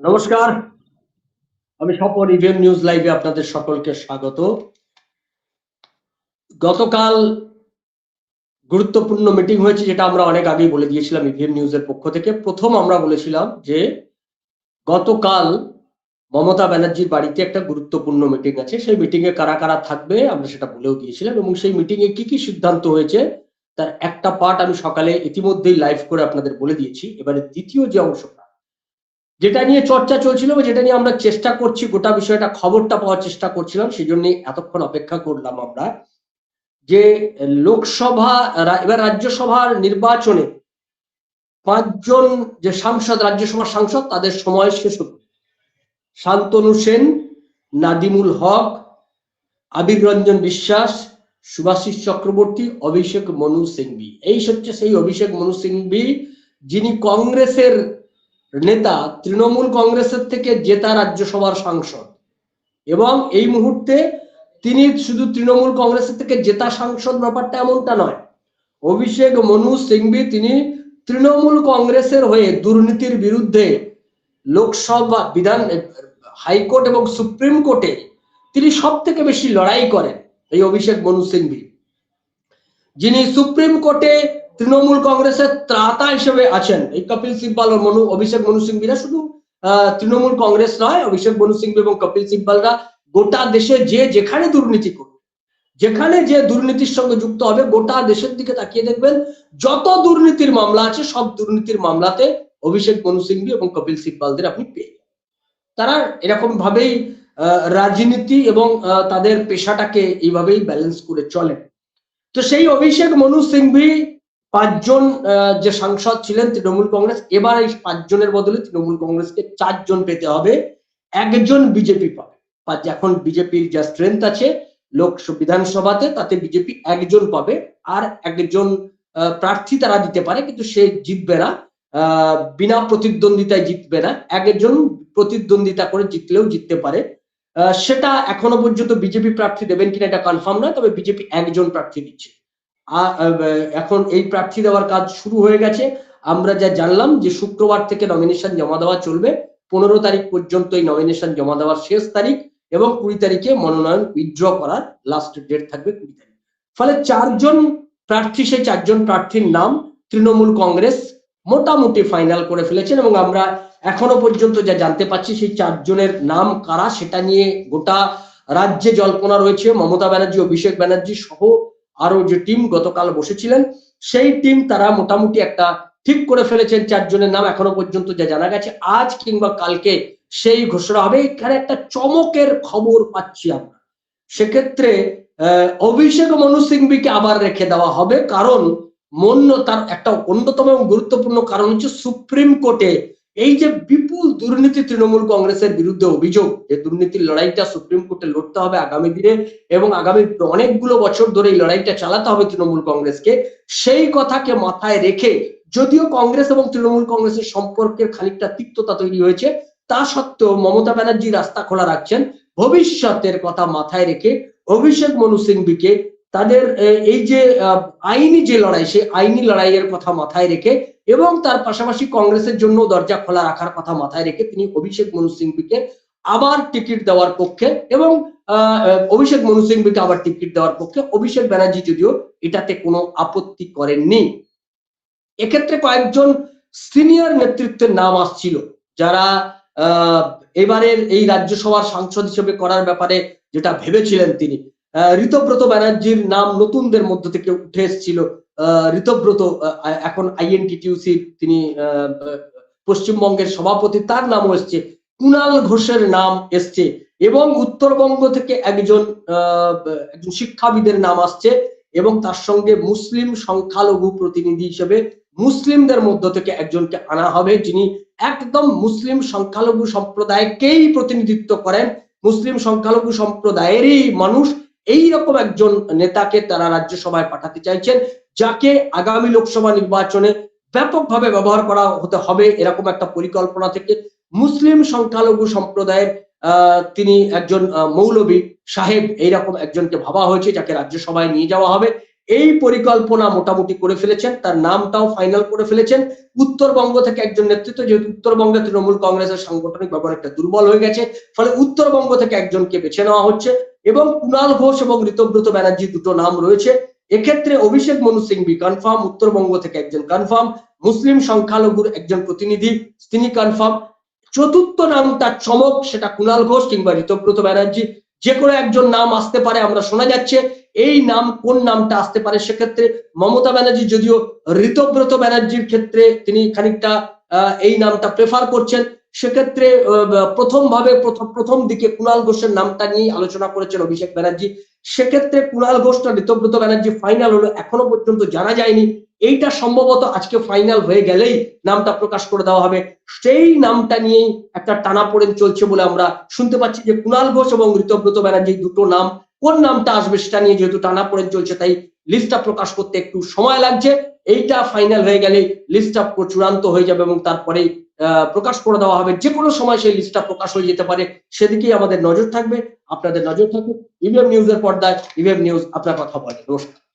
নমস্কার। আমি Swapan EVM news লাইভে আপনাদের সকলকে স্বাগত। গতকাল গুরুত্বপূর্ণ মিটিং হয়েছে, যেটা আমরা অনেক আগেই বলে দিয়েছিলাম ইভিএম নিউজের পক্ষ থেকে। প্রথম আমরা বলেছিলাম যে, গতকাল মমতা ব্যানার্জির বাড়িতে একটা গুরুত্বপূর্ণ মিটিং আছে। সেই মিটিং এ কারা কারা থাকবে, আমরা সেটা বলেও দিয়েছিলাম এবং সেই মিটিং এ কি কি সিদ্ধান্ত হয়েছে, তার একটা পার্ট আমি সকালে ইতিমধ্যেই লাইভ করে আপনাদের বলে দিয়েছি। এবারে দ্বিতীয় যে অংশটা যেটা নিয়ে চর্চা চলছিল বা যেটা নিয়ে আমরা চেষ্টা করছি, গোটা বিষয়টা, খবরটা পাওয়ার চেষ্টা করছিলাম সেই জন্য এতক্ষণ অপেক্ষা করলাম আমরা যে লোকসভা এবার রাজ্যসভার নির্বাচনে পাঁচজন যে সাংসদ, রাজ্যসভার সাংসদ, তাদের সময় শেষ হতো শান্তনু সেন, নাদিমুল হক, আবির রঞ্জন বিশ্বাস সুভাষিস চক্রবর্তী, অভিষেক মনু সিংভি। এই হচ্ছে সেই অভিষেক মনু সিংভি যিনি কংগ্রেসের নেতা তৃণমূল কংগ্রেসের থেকে জেতা রাজ্যসভার সাংসদ। এবং এই মুহূর্তে তিনি শুধু তৃণমূল কংগ্রেসের থেকে জেতা সাংসদ ব্যাপারটা এমনটা নয়। অভিষেক মনু সিংভি তিনি তৃণমূল কংগ্রেসের হয়ে দুর্নীতির বিরুদ্ধে লোকসভা বিধান, হাইকোর্ট এবং সুপ্রিম কোর্টে তিনি সব থেকে বেশি লড়াই করেন এই অভিষেক মনু সিংভি। যিনি সুপ্রিম কোর্টে তৃণমূল কংগ্রেসের ত্রাতা হিসেবে আছেন এই কপিল সিব্বাল ও মনু, অভিষেক মনু সিংভিরা শুধু তৃণমূল কংগ্রেস নয়, অভিষেক মনু সিংভি এবং কপিল সিব্বালরা গোটা দেশে যে যেখানে দুর্নীতি করবে, যেখানে যে দুর্নীতির সঙ্গে যুক্ত হবে, গোটা দেশের দিকে তাকিয়ে দেখবেন, যত দুর্নীতির মামলা আছে, সব দুর্নীতির মামলাতে অভিষেক মনু সিংভি এবং কপিল সিব্বালদের আপনি পেয়ে। তারা এরকম ভাবেই রাজনীতি এবং তাদের পেশাটাকে এইভাবেই ব্যালেন্স করে চলেন তো সেই অভিষেক মনু সিংভি পাঁচজন যে সাংসদ ছিলেন তৃণমূল কংগ্রেস, এবার এই পাঁচজনের বদলে তৃণমূল কংগ্রেসকে চারজন পেতে হবে। একজন বিজেপি পাবে এখন বিজেপির যা স্ট্রেংথ আছে লোক বিধানসভাতে তাতে বিজেপি একজন পাবে, আর একজন প্রার্থী তারা দিতে পারে, কিন্তু সে জিতবে না। বিনা প্রতিদ্বন্দ্বিতায় জিতবে না, একজন প্রতিদ্বন্দ্বিতা করে জিতলেও জিততে পারে। সেটা এখনও পর্যন্ত বিজেপি প্রার্থী দেবেন কিনা এটা কনফার্ম নয়, তবে বিজেপি একজন প্রার্থী দিচ্ছে। এখন এই প্রার্থী দেওয়ার কাজ শুরু হয়ে গেছে। আমরা যা জানলাম যে শুক্রবার থেকে নমিনেশন জমা দেওয়া চলবে। পনেরো তারিখ পর্যন্ত এই নমিনেশন জমা দেওয়ার শেষ তারিখ এবং কুড়ি তারিখে মনোনয়ন উইথড্র করার লাস্ট ডেট থাকবে কুড়ি তারিখ। ফলে চারজন প্রার্থী, সেই চারজন প্রার্থীর নাম তৃণমূল কংগ্রেস মোটামুটি ফাইনাল করে ফেলেছেন এবং আমরা এখনও পর্যন্ত যা জানতে পাচ্ছি, সেই চারজনের নাম কারা সেটা নিয়ে গোটা রাজ্যে জল্পনা রয়েছে। মমতা ব্যানার্জি অভিষেক ব্যানার্জি সহ আরও যে টিম গতকাল বসেছিলেন, সেই টিম তারা মোটামুটি একটা ঠিক করে ফেলেছেন। চারজনের নাম এখনও পর্যন্ত যা জানা গেছে, আজ কিংবা কালকে সেই ঘোষণা হবে। এখানে একটা চমকের খবর পাচ্ছি আমরা। সেক্ষেত্রে অভিষেক মনু সিংভিকে আবার রেখে দেওয়া হবে। কারণ, মন্য তার একটা অন্যতম এবং গুরুত্বপূর্ণ কারণ হচ্ছে সুপ্রিম কোর্টে এই যে বিপুল দুর্নীতি তৃণমূল কংগ্রেসের বিরুদ্ধে অভিযোগ যে দুর্নীতির লড়াইটা সুপ্রিম কোর্টে লড়তে হবে আগামী দিনে এবং আগামী অনেকগুলো বছর ধরে এই লড়াইটা চালাতে হবে তৃণমূল কংগ্রেসকে, সেই কথাকে মাথায় রেখে যদিও কংগ্রেস এবং তৃণমূল কংগ্রেসের সম্পর্কের খানিকটা তিক্ততা তৈরি হয়েছে, তা সত্ত্বেও মমতা ব্যানার্জি রাস্তা খোলা রাখছেন। ভবিষ্যতের কথা মাথায় রেখে অভিষেক মনু সিংভিকে তাদের এই যে আইনি যে লড়াই, সেই আইনি লড়াইয়ের কথা মাথায় রেখে এবং তার পাশাপাশি কংগ্রেসের জন্য দরজা খোলা রাখার কথা মাথায় রেখে তিনি অভিষেক মনু সিংভিকে আবার টিকিট দেওয়ার পক্ষে এবং অভিষেক মনু সিংভিকে আবার টিকিট দেওয়ার পক্ষে অভিষেক ব্যানার্জি যদিও এটাতে কোনো আপত্তি করেননি। এক্ষেত্রে কয়েকজন সিনিয়র নেতৃত্বের নাম আসছিল, যারা এবারের এই রাজ্যসভার সাংসদ হিসেবে করার ব্যাপারে যেটা ভেবেছিলেন তিনি। ঋতব্রত ব্যানার্জির নাম নতুনদের মধ্য থেকে উঠে এসেছিল। ঋতব্রত এখন আইএনটিটিউসি তিনি পশ্চিমবঙ্গের সভাপতি, তার নামও এসছে। কুণাল ঘোষের নাম এসছে এবং উত্তরবঙ্গ থেকে একজন একজন শিক্ষাবিদের নাম আসছে এবং তার সঙ্গে মুসলিম সংখ্যালঘু প্রতিনিধি হিসেবে মুসলিমদের মধ্য থেকে একজনকে আনা হবে, যিনি একদম মুসলিম সংখ্যালঘু সম্প্রদায়কেই প্রতিনিধিত্ব করেন। মুসলিম সংখ্যালঘু সম্প্রদায়েরই মানুষ এই রকম একজন নেতাকে তারা রাজ্যসভায় পাঠাতে চাইছেন, যাকে আগামী লোকসভা নির্বাচনে ব্যাপকভাবে ব্যবহার করা হতে হবে এরকম একটা পরিকল্পনা থেকে। মুসলিম সংখ্যালঘু সম্প্রদায়ের তিনি একজন মৌলবী সাহেব, এইরকম একজনকে ভাবা হয়েছে যাকে রাজ্যসভায় নিয়ে যাওয়া হবে। এই পরিকল্পনা মোটামুটি করে ফেলেছেন, তার নামটাও ফাইনাল করে ফেলেছেন। উত্তরবঙ্গ থেকে একজন নেতৃত্ব, যেহেতু উত্তরবঙ্গে তৃণমূল কংগ্রেসের সাংগঠনিক ব্যাপার একটা দুর্বল হয়ে গেছে, ফলে উত্তরবঙ্গ থেকে একজনকে বেছে নেওয়া হচ্ছে। এবং কুণাল ঘোষ এবং ঋতব্রত ব্যানার্জি দুটো নাম রয়েছে। এক্ষেত্রে অভিষেক মনু সিংভি কনফার্ম উত্তরবঙ্গ থেকে একজন কনফার্ম মুসলিম সংখ্যালঘুর একজন প্রতিনিধি, তিনি কনফার্ম চতুর্থ নামটা চমক, সেটা কুণাল ঘোষ কিংবা ঋতব্রত ব্যানার্জি। যে কোনো একজন নাম আসতে পারে, আমরা শোনা যাচ্ছে। এই নাম কোন নামটা আসতে পারে সেক্ষেত্রে মমতা ব্যানার্জি, যদিও ঋতব্রত ব্যানার্জির ক্ষেত্রে তিনি খানিকটা এই নামটা প্রেফার করছেন। সেক্ষেত্রে প্রথম ভাবে প্রথম প্রথম দিকে কুণাল ঘোষের নামটা নিয়ে আলোচনা করেছেন অভিষেক ব্যানার্জি। সেক্ষেত্রে কুণাল ঘোষটা ঋতব্রত ব্যানার্জি ফাইনাল হলো, এখনও পর্যন্ত জানা যায়নি। এইটা সম্ভবত আজকে ফাইনাল হয়ে গেলেই নামটা প্রকাশ করে দেওয়া হবে। সেই নামটা নিয়েই একটা টানাপোড়েন চলছে বলে আমরা শুনতে পাচ্ছি যে কুণাল ঘোষ এবং ঋতব্রত ব্যানার্জি দুটো নাম, কোন নামটা আসবে সেটা নিয়ে যেহেতু টানাপোড়েন চলছে, তাই লিস্টটা প্রকাশ করতে একটু সময় লাগছে। এইটা ফাইনাল হয়ে গেলে লিস্টটা চূড়ান্ত হয়ে যাবে এবং তারপরেই প্রকাশ করে দেওয়া হবে। যে কোনো সময় সেই লিস্টটা প্রকাশ হয়ে যেতে পারে। সেদিকেই আমাদের নজর থাকবে। আপনাদের নজর থাকুক। ইভিএম নিউজের পর্দায় ইভিএম নিউজ আপনার কথা বলে। নমস্কার।